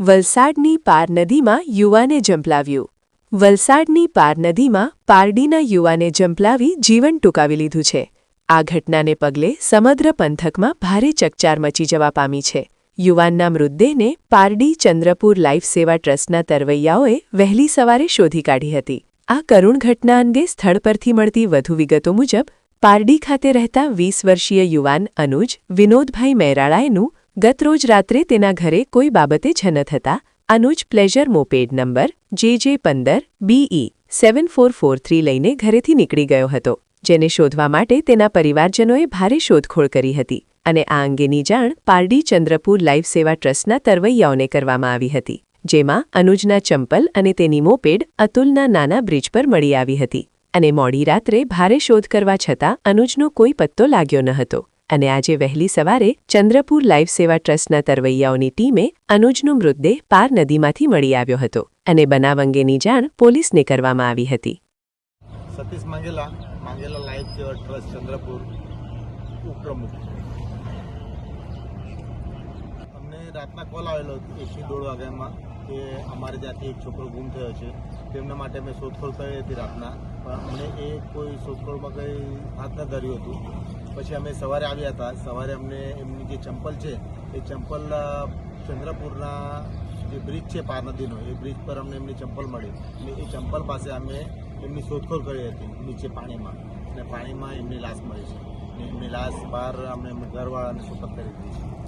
વલસાડની પાર નદીમાં યુવાને જંપલાવ્યું વલસાડની પાર નદીમાં પારડીના યુવાને જંપલાવી જીવન ટૂંકાવી લીધું છે. આ ઘટનાને પગલે સમગ્ર પંથકમાં ભારે ચકચાર મચી જવા પામી છે. યુવાનના મૃતદેહને પારડી ચંદ્રપુર લાઇફ સેવા ટ્રસ્ટના તરવૈયાઓએ વહેલી સવારે શોધી કાઢી હતી. આ કરુણ ઘટના અંગે સ્થળ પરથી મળતી વધુ વિગતો મુજબ, પારડી ખાતે રહેતા વીસ વર્ષીય યુવાન અનુજ વિનોદભાઈ મૈરાળાએનું ગતરોજ રાત્રે તેના ઘરે કોઈ બાબતે જનત હતા અનુજ પ્લેઝર મોપેડ નંબર જે જે પંદર B E seven four four three લઈને ઘરેથી નીકળી ગયો હતો, જેને શોધવા માટે તેના પરિવારજનોએ ભારે શોધખોળ કરી હતી અને આ અંગેની જાણ પારડી ચંદ્રપુર લાઇફ સેવા ટ્રસ્ટના તરવૈયાઓને કરવામાં આવી હતી, જેમાં અનુજના ચંપલ અને તેની મોપેડ અતુલના નાના બ્રિજ પર મળી આવી હતી અને મોડી રાત્રે ભારે શોધ કરવા છતાં અનુજનો કોઈ પત્તો લાગ્યો ન હતો. અને આજે વહેલી સવારે ચંદ્રપુર લાઈફ સેવા ટ્રસ્ટના તરવૈયાઓની ટીમે અનુજનો મૃતદેહ પાર નદીમાંથી મળી આવ્યો હતો અને બનાવ અંગેની જાણ પોલીસને કરવામાં આવી હતી. સતીશ માંગેલા માંગેલા લાઈફ સેવા ટ્રસ્ટ ચંદ્રપુર ઉપપ્રમુખ. અમને રાતના કોલ આવેલો એકથી દોઢ વાગ્યામાં કે અમારે ત્યાંથી એક છોકરો ગુમ થયો છે. તેમના માટે અમે શોધખોળ કરી હતી રાતના. પણ અમને એ કોઈ શોધખોળમાં કંઈ હાથ ન ધર્યું હતું. પછી અમે સવારે આવ્યા હતા. સવારે અમને એમની જે ચંપલ છે, એ ચંપલ ચંદ્રપુરના જે બ્રિજ છે પાર નદીનો, એ બ્રિજ પર અમને એમની ચંપલ મળી. એટલે એ ચંપલ પાસે અમે એમની શોધખોળ કરી હતી નીચે પાણીમાં. અને પાણીમાં એમની લાશ મળી છે. અને એમની લાશ બહાર અમે ઘરવાળાને સુપત કરી દીધી છે.